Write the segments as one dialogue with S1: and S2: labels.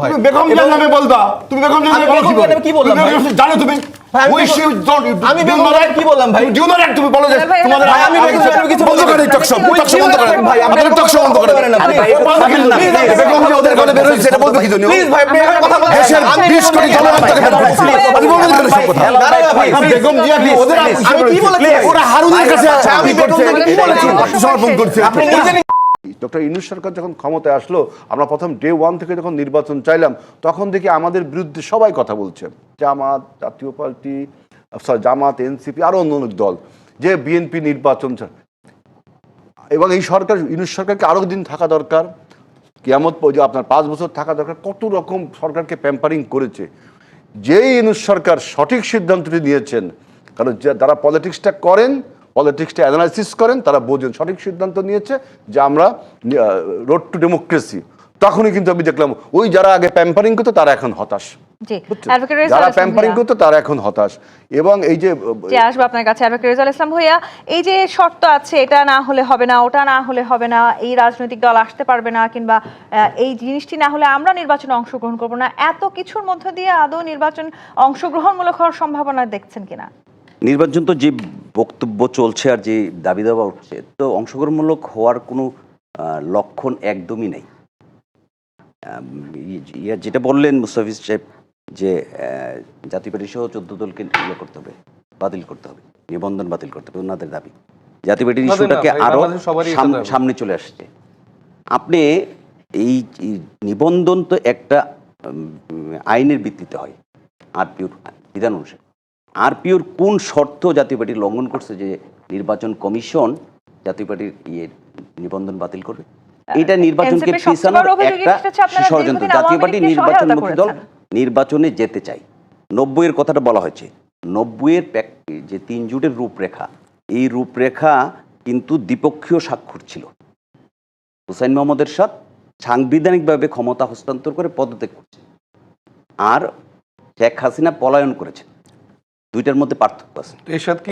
S1: তুমি বেগম জান নামে বলবা তুমি বেগম জান
S2: আমি
S1: নামে
S2: বেগম কি বললাম,
S1: তুমি
S2: ভাই?
S1: বেগম জানো তুমি ওই
S2: বেগম- আমি বেগম জান কি বললাম, ভাই?
S1: do not তুমি বলো যে তোমাদের
S3: আমি বেগম জান
S2: কিছু
S1: বন্ধ
S2: বলতে
S1: করেন
S2: পারি না।
S1: talk show,
S2: ওই
S1: talk show বন্ধ
S2: কি ভাই,
S1: আপনারা talk show বন্ধ করেন। আরে,
S2: ভাই,
S1: ও পাগল
S2: please,
S1: না,
S2: please,
S1: এই বেগম যে ওদের ঘরে বের হয়েছে, সেটা বলতে কিছু নেই।
S2: প্লিজ ভাই আপনি কথা বলবেন
S1: দেশের
S2: আমি
S1: বিশ কোটি জনগণ তাকে বের করেছে।
S2: please,
S1: বলবেন কেন সব কথা?
S2: ভাই,
S1: বেগম জিয়া কি ওদের
S2: আমি কি
S1: বলেছি? ওরা হারুনের কাছে
S2: আমি বেগম
S1: করছে,
S2: কি বলেছি?
S1: আত্মসমর্পণ করছে।
S2: আপনি নিজে
S4: ডক্টর ইনুস সরকার যখন ক্ষমতায় আসলো, আমরা প্রথম ডে ওয়ান থেকে যখন নির্বাচন চাইলাম, তখন দেখি আমাদের বিরুদ্ধে সবাই কথা বলছে জামাত, জাতীয় পার্টি সরি জামাত এনসিপি আরও অন্য অনেক দল, যে বিএনপি নির্বাচন। এবং এই সরকার, ইনুস সরকারকে আরও দিন থাকা দরকার কেয়ামত পর্যন্ত আপনার পাঁচ বছর থাকা দরকার, কত রকম সরকারকে প্যাম্পারিং করেছে যেই ইনুস সরকার সঠিক সিদ্ধান্তটি নিয়েছেন, কারণ যে- যারা পলিটিক্সটা করেন পলিটিক্সটা অ্যানালাইসিস করেন তারা বোঝেন সঠিক সিদ্ধান্ত নিয়েছে যে আমরা রোড টু ডেমোক্রেসি তখনই কিন্তু আমি দেখলাম ওই যারা আগে প্যাম্পারিং করতো তারা এখন হতাশ।
S3: জি
S4: বুঝছেন?
S3: অ্যাডভোকেট রেজাউল
S4: যারা প্যাম্পারিং করতো তারা এখন হতাশ। এবং এই যে
S3: যে আসব আপনার কাছে অ্যাডভোকেট ইসলাম ভূঁইয়া। এই যে শর্ত আছে এটা না হলে হবে না ওটা না হলে হবে না এই রাজনৈতিক দল আসতে পারবে না কিংবা এই জিনিসটি না হলে আমরা নির্বাচনে অংশগ্রহণ করব না এত কিছুর মধ্য দিয়ে আদৌ নির্বাচন অংশগ্রহণমূলক হওয়ার সম্ভাবনা দেখছেন কিনা?
S5: নির্বাচন তো যে বক্তব্য চলছে আর যে দাবি দাবা উঠছে তো অংশগ্রহণমূলক হওয়ার কোনো লক্ষণ একদমই নেই। ইয়া যেটা বললেন মুস্তাফিজ সাহেব যে জাতীয় পার্টি সহ চোদ্দ দলকে ইয়ে করতে হবে বাতিল করতে হবে নিবন্ধন বাতিল করতে হবে ওনাদের দাবি। জাতীয় পার্টির ইস্যুটাকে
S2: আরও
S5: সাম- সামনে চলে আসছে। আপনি এই নিবন্ধন তো একটা আইনের ভিত্তিতে হয় আরপিওর বিধান অনুসারে। আরপিওর কোন শর্ত জাতীয় পার্টি লঙ্ঘন করছে যে নির্বাচন কমিশন জাতীয় পার্টির ইয়ে নিবন্ধন বাতিল করবে? এটা নির্বাচনকে পিছানোর একটা ষড়যন্ত্র। জাতীয় পার্টি
S3: লীগকে
S5: নির্বাচনমুখী দল নির্বাচনে যেতে চাই। নব্বইয়ের কথাটা বলা হয়েছে। নব্বইয়ের যে তিন জুটের রূপরেখা এই রূপরেখা কিন্তু দ্বিপক্ষীয় স্বাক্ষর ছিল। হুসাইন মোহাম্মদের সাথ সাংবিধানিকভাবে ক্ষমতা হস্তান্তর করে পদত্যাগ করছে আর শেখ হাসিনা পলায়ন করেছে দুইটার মধ্যে পার্থক্য আছে।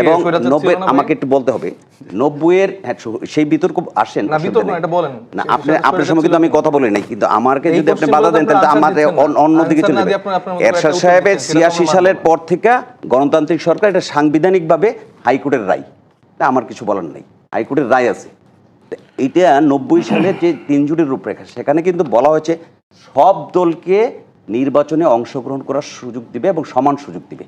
S5: এবং নব্বই আমাকে একটু বলতে হবে নব্বইয়ের হ্যাঁ, সেই বিতর্ক আসেন
S2: না,
S5: আপনি আপনার সময় কিন্তু আমি কথা বলি নাই কিন্তু আমাকে যদি আপনি বাধা দেন তাহলে তো
S2: আপনারা
S5: আমাদের
S2: answer দিচ্ছেন
S5: অন-
S2: না।
S5: অন্য দিকে
S2: Answer
S5: চলে যাবে। এরশাদ সাহেবের ছিয়াশি সালের পর থেকে গণতান্ত্রিক সরকার এটা সাংবিধানিকভাবে হাইকোর্টের রায়। তা আমার কিছু বলার নেই। হাইকোর্টের রায় আছে। এটা নব্বই সালের যে তিন জুটির রূপরেখা সেখানে কিন্তু বলা হয়েছে সব দলকে নির্বাচনে অংশগ্রহণ করার সুযোগ দিবে এবং সমান সুযোগ দিবে।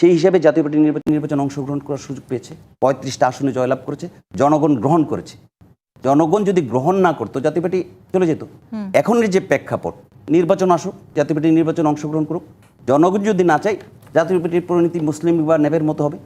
S5: সেই হিসাবে জাতীয় পার্টি নির্বাচন নির্বাচনে অংশগ্রহণ করার সুযোগ পেয়েছে। পঁয়ত্রিশটা আসনে জয়লাভ করেছে জনগণ গ্রহণ করেছে। জনগণ যদি গ্রহণ না করতো জাতীয় পার্টি চলে যেত। এখনের যে প্রেক্ষাপট নির্বাচন আসুক জাতীয় পার্টি নির্বাচন অংশগ্রহণ করুক জনগণ যদি না চায় জাতীয় পার্টির পরিণতি মুসলিম বা নেবের মতো হবে।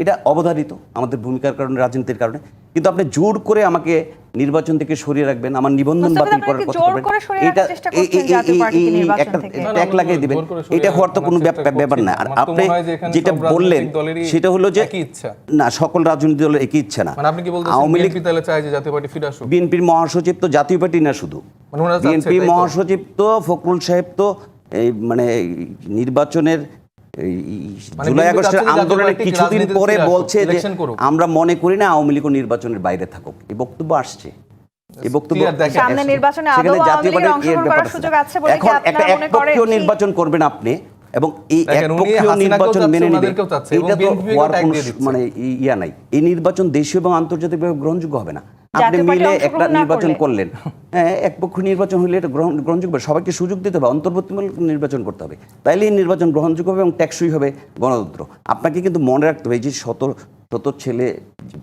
S5: এটা অবধারিত আমাদের ভূমিকার কারণে রাজনীতির কারণে। কিন্তু আপনি জোর করে আমাকে নির্বাচন থেকে সরিয়ে রাখবেন আমার নিবন্ধন বাতিল করার কথা বলবেন। এটা একটা ট্যাগ লাগিয়ে দিবেন। এটা হওয়ার তো কোনো ব্যাপ- ব্যাপার না। আর আপনি যেটা বললেন সেটা হলো যে
S2: ইচ্ছা।
S5: না সকল রাজনৈতিক দলের একই ইচ্ছা না।
S2: মানে আপনি কি বলতেছেন
S5: আওয়ামী লীগ
S2: চায় যে জাতীয় পার্টি ফিরে আসুক?
S5: বিএনপির মহাসচিব তো জাতীয় পার্টি না শুধু।
S2: মানে
S5: বিএনপি মহাসচিব তো ফখরুল সাহেব তো এই মানে নির্বাচনের জুলাই আগস্টের আন্দোলনের কিছুদিন পরে বলছে যে আমরা মনে করি না আওয়ামী লীগ নির্বাচনের বাইরে থাকুক। এই বক্তব্য আসছে। এই বক্তব্য
S3: সামনে নির্বাচনে আদৌ আওয়ামী লীগের অংশগ্রহণ করার সুযোগ আছে বলে কি
S5: এখন একটা
S3: আপনারা মনে করেন?
S5: একপক্ষীয় নির্বাচন করবেন আপনি এবং এই একপক্ষীয় নির্বাচন মেনে নেবে।
S2: ওনাদেরকেও চাচ্ছে, এবং
S5: এটা তো হওয়ার কোনো মানে ইয়া নাই। এই নির্বাচন দেশীয় এবং আন্তর্জাতিকভাবে গ্রহণযোগ্য হবে না। আপনি মিলে একটা নির্বাচন করলেন। হ্যাঁ এক পক্ষ নির্বাচন হলে এটা গ্রহণ গ্রহণযোগ্য হবে। সবাইকে সুযোগ দিতে হবে অন্তর্বর্তীমূলক নির্বাচন করতে হবে। তাইলে এই নির্বাচন গ্রহণযোগ্য হবে এবং ট্যাক্সই হবে গণতন্ত্র। আপনাকে কিন্তু মনে রাখতে হবে এই যে শত শত ছেলে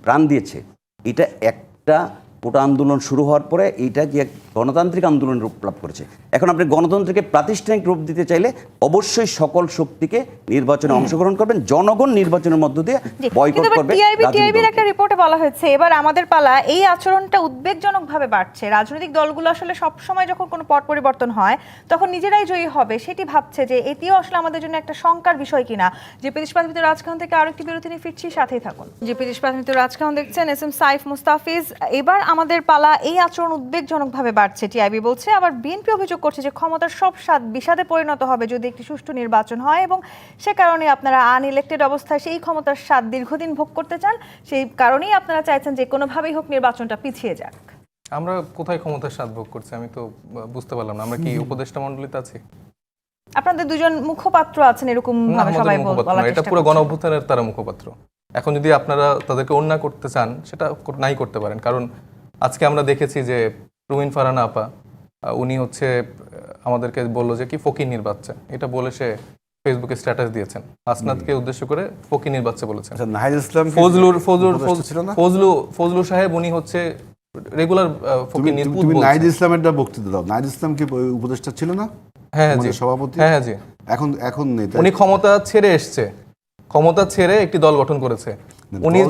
S5: প্রাণ দিয়েছে এটা একটা গোটা আন্দোলন শুরু হওয়ার পরে এইটা যে এক গণতান্ত্রিক আন্দোলন রূপ লাভ করেছে? এখন আপনি গণতন্ত্রকে প্রাতিষ্ঠানিক রূপ দিতে চাইলে অবশ্যই সকল শক্তিকে নির্বাচনে অংশগ্রহণ করবেন জনগণ নির্বাচনের মধ্য দিয়ে বয়কট করবে
S3: টিআইবি টিআইবির একটা রিপোর্টে বলা হয়েছে এবার আমাদের পালা এই আচরণটা উদ্বেগজনকভাবে বাড়ছে। রাজনৈতিক দলগুলো আসলে সব সময় যখন কোনো পট পরিবর্তন হয় তখন নিজেরাই জয়ী হবে সেটি ভাবছে যে এটিও আসলে আমাদের জন্য একটা শঙ্কার বিষয় কিনা। যে প্রদেশ প্রাথমিক রাজখান থেকে আরেকটি বিরতি নিয়ে ফিরছি সাথেই থাকুন। যে প্রদেশ প্রাথমিক রাজখান দেখছেন এস এম সাইফ মুস্তাফিজ এবার আমাদের পালা এই আচরণ উদ্বেগজনকভাবে বাড়ছে টিআইবি বলছে। আবার বিএনপি অভিযোগ করছে যে ক্ষমতার সব স্বাদ বিষাদে পরিণত হবে যদি একটি সুষ্ঠু নির্বাচন হয় এবং সে কারণে আপনারা আনইলেক্টেড অবস্থায় সেই ক্ষমতার স্বাদ দীর্ঘদিন ভোগ করতে চান সেই কারণেই আপনারা চাইছেন যে কোনোভাবেই হোক নির্বাচনটা পিছিয়ে যাক।
S2: আমরা কোথায় ক্ষমতার স্বাদ ভোগ করছি আমি তো বুঝতে পারলাম না। আমরা কি উপদেষ্টা মন্ডলিতে আছি?
S3: আপনাদের দুজন মুখপাত্র আছেন এরকম সবাই বলা
S2: এটা পুরো গণ অভ্যুত্থানের তারা মুখপাত্র। এখন যদি আপনারা তাদেরকে অন্য করতে চান সেটা নাই করতে পারেন। কারণ আজকে আমরা দেখেছি যে রুমিন ফারানা আপা উনি হচ্ছে আমাদেরকে বলল যে কি ফকির বাচ্চা এটা বলে সে ফেসবুকে স্ট্যাটাস দিয়েছেন। আসনাদকে উদ্দেশ্য করে ফকির বাচ্চা বলেছেন।
S1: আচ্ছা, নাহিদ ইসলাম
S2: ফজলুর ফজলুর ফজলু ফজলু সাহেব উনি হচ্ছে রেগুলার ফকির
S1: তুমি নাহিদ ইসলামের দা বক্তৃতা দাও। নাহিদ ইসলাম কি উপদেষ্টা ছিল না?
S2: হ্যাঁ মানে
S1: জি। সভাপতি?
S2: হ্যাঁ, হ্যাঁ জি।
S1: এখন এখন নেই
S2: উনি ক্ষমতা ছেড়ে এসেছে। ক্ষমতা ছেড়ে একটি দল গঠন করেছে।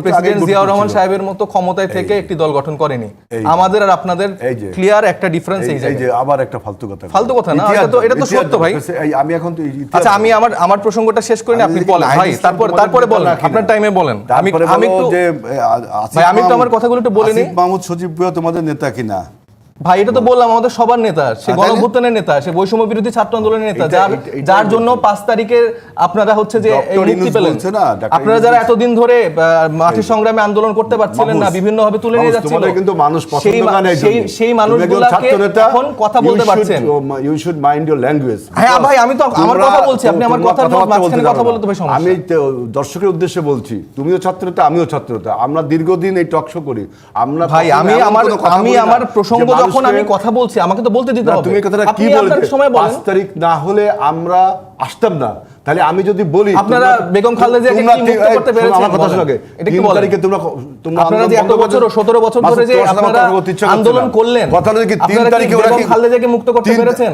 S2: প্রেসিডেন্ট জিয়াউর রহমান সাহেবের মতো ক্ষমতায় থেকে একটি দল গঠন করেনি। আমাদের আর আপনাদের ক্লিয়ার একটা ডিফারেন্স
S1: এই যে আবার একটা ফালতু কথা
S2: ফালতু কথা না এটা তো এটা তো সত্য ভাই।
S1: আমি এখন তো
S2: আচ্ছা আমি আমার আমার প্রসঙ্গটা শেষ
S1: করি
S2: আপনি বলেন। ভাই তারপর তারপরে বলেন আপনার টাইমে বলেন। আমি আমি একটু ভাই আমি
S1: তো
S2: আমার কথাগুলো একটু বলে নিই
S1: মাহমুদ সচিব তোমাদের নেতা কিনা?
S2: ভাই এটা তো বললাম আমাদের সবার নেতা সে গণভুত্তানের নেতা সে বৈষম্য বিরোধী ছাত্র আন্দোলনের নেতা যার যার জন্য পাঁচ তারিখের আপনারা হচ্ছে যে মুক্তি পেলেন। আপনারা যারা এতদিন ধরে মাঠের সংগ্রামে আন্দোলন করতে পারছিলেন না বিভিন্ন ভাবে তুলে নিয়ে যাচ্ছিল
S1: কিন্তু মানুষ
S2: সেই সেই মানুষগুলোকে এখন কথা বলতে পারছেন।
S1: You should mind your language
S2: হ্যাঁ ভাই আমি তো আমার কথা বলছি আপনি আমার মাঝখানে কথা বলতে সমস্যা।
S1: আমি দর্শকের উদ্দেশ্যে বলছি তুমিও ছাত্রতা আমিও ছাত্রতা আমরা দীর্ঘদিন এই টক শো করি। আমরা
S2: ভাই আমি আমার আমি আমার প্রসঙ্গ যখন আমি কথা বলছি আমাকে তো বলতে দিতে হবে।
S1: তুমি কথাটা কি বলছো
S2: সময় বলেন।
S1: 5 তারিখ না হলে আমরা আসতাম না। তাহলে আমি যদি বলি
S2: আপনারা বেগম খালেদা জিয়াকে কি মুক্ত করতে পেরেছেন
S1: আমার কথা শুনে
S2: এটা কি বলেন?
S1: কি তোমরা তোমরা
S2: আপনারা যে এত বছর 17 বছর ধরে যে আপনারা আন্দোলন করলেন।
S1: কথা হলো কি
S2: 3
S1: তারিখে ওরা কি
S2: খালেদা জিয়াকে মুক্ত করতে পেরেছেন?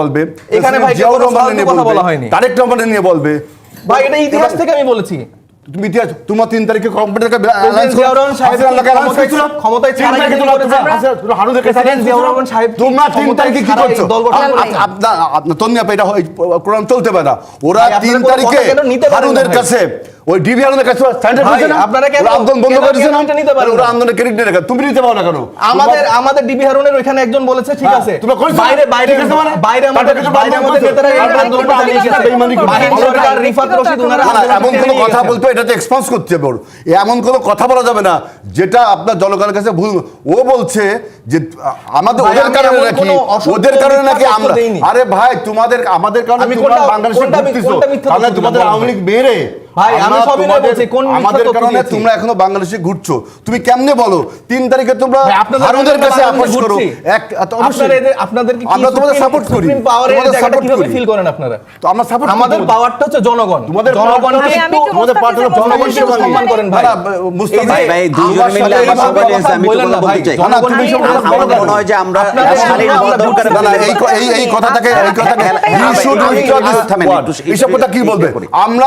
S1: বলবে।
S2: এখানে ভাই
S1: জিয়াউর
S2: রহমান
S1: নিয়ে
S2: কথা বলা হয়নি।
S1: তারেক রহমান নিয়ে বলবে।
S2: ভাই এটা ইতিহাস থেকে আমি বলেছি।
S1: তুমি ইতিহাস তোমার তিন তারিখে কম্পিউটারকে
S2: তিন
S1: তারিখে কি করছ? কোরআন চলতে পারে না। ওরা তিন তারিখে কাছে ওই ডিবি আনন্দের কাছে না?
S2: আপনারা কেন
S1: আন্দোলন বন্ধ
S2: নিতে
S1: ওরা ক্রেডিট তুমি নিতে পারো না কেন?
S2: আমাদের আমাদের ডিবি হারুনের একজন বলেছে ঠিক
S1: হ্যাঁ,
S2: আছে।
S1: তোমরা
S2: বাইরে বাইরে
S1: মানে
S2: বাইরে আমাদের বাইরে আমাদের নেতারা
S1: আন্দোলন
S2: চালিয়েছে
S1: বেঈমানি
S2: সরকার রিফাত রশিদ ওনারা
S1: এমন কোনো কথা বলতো এটা তো এক্সপোজ করতে এমন কোনো কথা বলা যাবে না যেটা আপনার জনগণের কাছে ভুল। ও বলছে যে আমাদের ওদের কারণে নাকি ওদের কারণে নাকি আমরা আরে ভাই তোমাদের আমাদের কারণে বাংলাদেশে তোমাদের আওয়ামী লীগ বেড়ে
S2: ভাই আমি সবই
S1: না
S2: বলছি কোন
S1: আমাদের কারণে তোমরা এখনও বাংলাদেশে ঘুরছো। তুমি কেমনে বলো? তিন তারিখে তোমরা
S2: হারুদের
S1: কাছে আপোষ করো। এক
S2: আপনাদের আপনাদের কি
S1: আমরা তোমাদের সাপোর্ট করি। তোমাদের সাপোর্ট করি।
S2: ফিল করেন আপনারা?
S1: তো আমরা সাপোর্ট
S2: আমাদের পাওয়ারটা হচ্ছে জনগণ।
S1: তোমাদের
S2: জনগণকে একটু
S1: তোমাদের পার্টির
S2: জনগণকে সম্মান করেন ভাই।
S1: মুস্তাফা
S5: ভাই ভাই
S2: দুজন
S5: মিলে আমরা সবাই আমি
S2: তো
S5: বলতে চাই
S2: জনগণ
S5: আমার মনে হয় যে আমরা শালীন বদরকার
S1: না এই এই কথাটাকে
S5: হ্যাঁ, এই
S1: কথাটাকে ইস্যু
S5: দুটো থামেন
S1: এইসব কথা কি বলবে? আমরা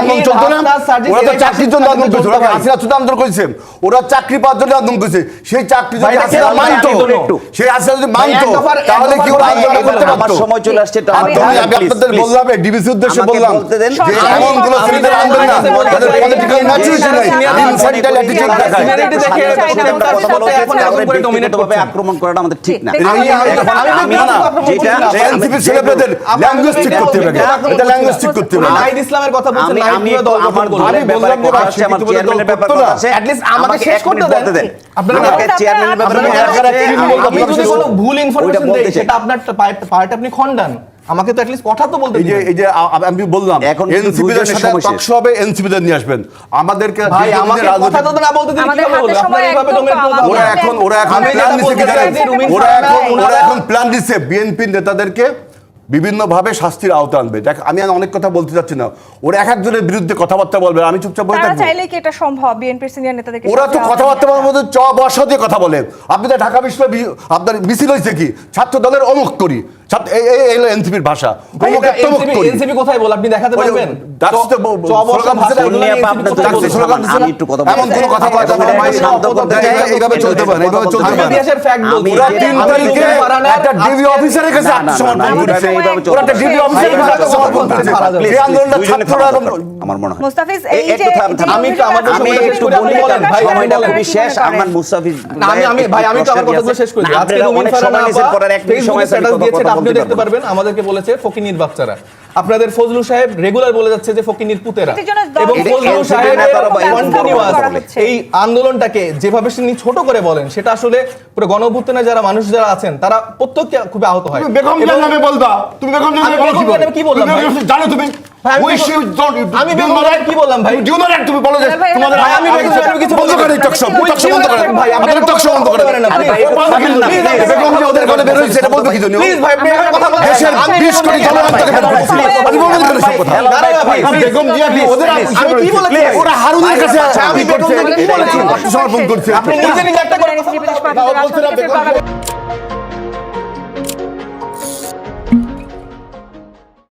S1: আন্দোলন চলতো না? ওরা তো চাকরির জন্য আন্দোলন করছে। ওরা আন্দোলন ওরা চাকরি পাওয়ার জন্য আন্দোলন সেই চাকরি যদি সেই যদি তাহলে কি ওরা আন্দোলন করতে
S5: সময় চলে আসছে
S3: আমি
S1: আপনাদের বললাম ডিবিসি উদ্দেশ্যে বললাম যে এমন কোন ছেলেদের আন্দোলন না।
S3: তাদের
S1: পলিটিক্যাল ম্যাচুরিটি নাই। অ্যাটিটিউড দেখায়।
S2: আমরা
S5: আক্রমণ করাটা আমাদের ঠিক না।
S1: আমি
S5: যেটা
S1: ল্যাঙ্গুয়েজ ঠিক করতে হবে এটা ল্যাঙ্গুয়েজ ঠিক করতে হবে
S2: ইসলামের
S3: চেয়ারম্যানের ব্যাপারে কথা
S1: কি
S3: আমি-
S1: বলতে
S2: আপনি যদি কোনো ভুল ইনফরমেশন দেয়। সেটা আপনার পার্ট আপনি খণ্ডান। আমাকে তো অ্যাটলিস্ট কথা তো বলতে
S1: এই যে এই আমি বললাম
S5: এখন কিন্তু
S1: এনসিপি দের সাথে টকশো হবে এনসিপি দের নিয়ে আসবেন। আমাদেরকে
S2: ভাই আমাকে কথা তো না বলতে দিন বলব?
S1: ওরা এখন ওরা এখন প্ল্যান ওরা এখন ওরা এখন প্ল্যান দিচ্ছে বিএনপি নেতাদেরকে। বিভিন্নভাবে শাস্তির আওতা আনবে। দেখ আমি অনেক কথা বলতে চাচ্ছি না। ওরা এক একজনের বিরুদ্ধে কথাবার্তা বলবে আমি চুপচাপ
S3: বলতে
S1: থাকব।
S3: চাইলে কি এটা সম্ভব? বিএনপির সিনিয়র নেতাদের
S1: ওরা তো কথাবার্তা বলার মধ্যে চ বর্ষা দিয়ে কথা বলে। আপনি তো ঢাকা বিশ্ববিদ্যালয় আপনার মিছিল হয়েছে কি? ছাত্র দলের অমুক করি। এনসিপির ভাষা।
S2: কোথায় বল? আপনি দেখাতে পারবেন?
S5: আমি
S2: আমি
S5: আমার মনে হয়।
S2: ভাই, আমি তো আমার কথাগুলো শেষ করি আজকে রুমিন ফারহানা আপা ফেসবুকে স্ট্যাটাস দিয়েছে আপনিও দেখতে
S5: পারবেন।
S2: আমাদেরকে বলেছে ফকিনির বাচ্চারা। আপনাদের ফজলু সাহেব রেগুলার বলে যাচ্ছে যে ফকিনির পুতেরা। এবং ফজলু সাহেবের কন্টিনিউয়াস এই আন্দোলনটাকে যেভাবে তিনি ছোট করে বলেন সেটা আসলে পুরো গণঅভ্যুত্থানে যারা মানুষ যারা আছেন তারা প্রত্যেককে খুব আহত হয়।
S1: তুমি বেগম
S2: এবং-
S1: নামে বলবা তুমি বেগম জিয়ার নামে
S2: আমি
S1: কি
S2: বললাম,
S1: জানো তুমি?
S2: আমি বেগম- কি বললাম, ভাই?
S1: not তুমি বলো যে তোমাদের
S2: আমি বেগম কিছু
S1: বন্ধ করে টক শো
S2: ওই
S1: টক শো বন্ধ করে
S2: ভাই, আপনি
S1: আমাদের টক
S2: পারেন না,
S1: না। বেগম জিয়া ওদের ঘরে বের এটা বলতে কি জন্য
S2: প্লিজ ভাই আপনি এভাবে কথা বলবেন
S1: দেশের
S2: আমি
S1: 20 কোটি জনগণ বের করেছে। আমি বলব না সব কথা।
S2: দাঁড়াও না ভাই,
S1: আমি বেগম জিয়া কি ওদের
S2: আমি কি বলেছি?
S1: ওরা হারুনের কাছে
S2: আমি বেগম জিয়াকে কি বলেছি?
S1: আত্মসমর্পণ করছে
S2: আপনি নিজে নিজে একটা করেন।
S3: বিপ্লব